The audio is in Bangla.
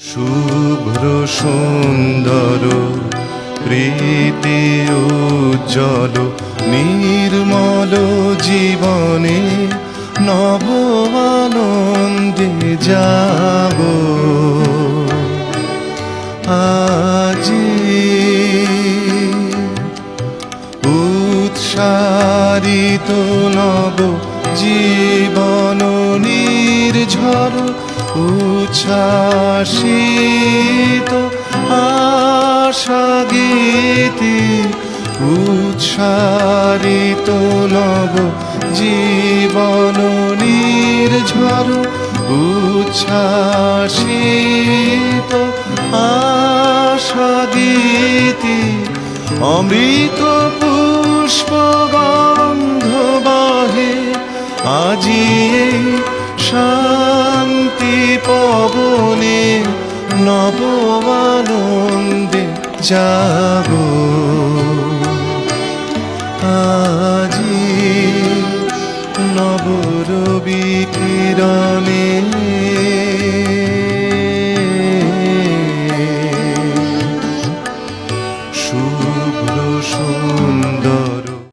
শুভ্র সুন্দর প্রীতি উজ্জ্বল নির্মল জীবনে নব আনন্দে যাব। আজি উৎসারিত নব জীবন নির্ঝর উচ্ছ্বাসিত আশা গীতি উৎসারিত নব জীবন নির্ঝর উচ্ছ্বাসিত আশা গীতি অমৃত পুষ্প গন্ধ বাহে আজি এই শান্তি গগনে নব আনন্দে যাব আজি নব রবি কিরণে শুভ শুভ